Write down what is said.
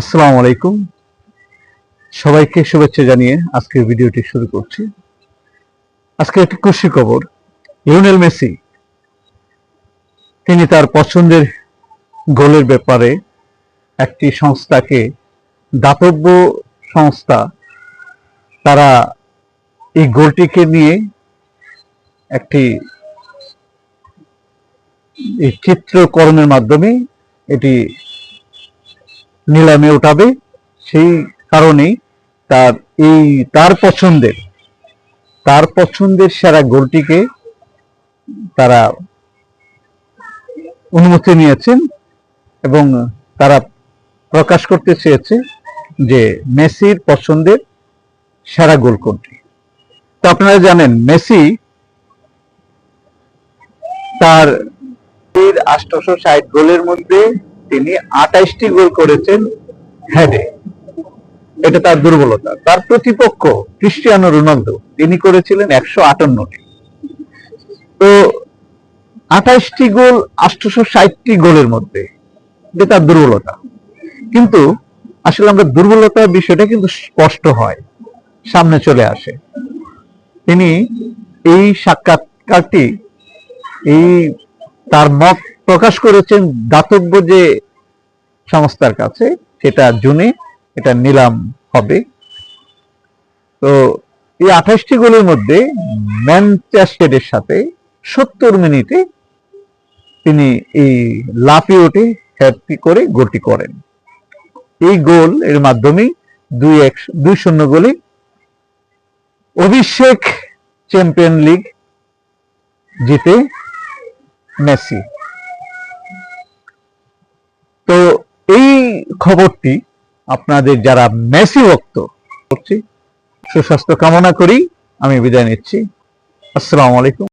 আসসালামু আলাইকুম। সবাইকে শুভেচ্ছা জানিয়ে আজকের ভিডিওটি শুরু করছি। আজকে একটি খুশি খবর, লিওনেল মেসি, তিনি তার পছন্দের গোলের ব্যাপারে একটি সংস্থাকে দাতব্য সংস্থা, তারা এই গোলটিকে নিয়ে একটি এই চিত্রকরণের মাধ্যমে এটি নিলামে উঠাবে, সেই কারণেই তার এই, তার পছন্দের তার পছন্দের সেরা গোলটিকে তারা অনুমতি নিয়েছেন এবং তারা প্রকাশ করতে চেয়েছে যে মেসির পছন্দের সেরা গোল কোনটি। তো আপনারা জানেন, মেসি তার আষ্টশো ষাট গোলের মধ্যে তিনি আঠাইশটি গোল করেছেন হেডে এটা তার দুর্বলতা। তার প্রতিপক্ষ ক্রিস্টিয়ানো রোনালদো, তিনি করেছিলেন একশো আটান্নটি। তো আঠাইশটি গোল আষ্টশো ষাটটি গোলের মধ্যে এটা তার দুর্বলতা। কিন্তু আসলে আমরা দুর্বলতার বিষয়টা কিন্তু স্পষ্ট হয়, সামনে চলে আসে। তিনি এই সাক্ষাৎকারটি, এই তার মত প্রকাশ করেছেন দাতব্য যে সংস্থার কাছে, সেটা জুনে, এটা নিলাম হবে। তো এই আঠাশটি গোলের মধ্যে ম্যানচেস্টারের সাথে সত্তর মিনিটে তিনি এই লাফিয়ে উঠে হ্যাপি করে গোলটি করেন। এই গোল এর মাধ্যমে দুই এক, দুই শূন্য গোলে অভিষেক চ্যাম্পিয়ন লিগ জিতে মেসি। তো এই খবরটি আপনাদের যারা মেসি ভক্ত করছি সুস্বাস্থ্য কামনা করি, আমি বিদায় নিচ্ছি। আসসালামু আলাইকুম।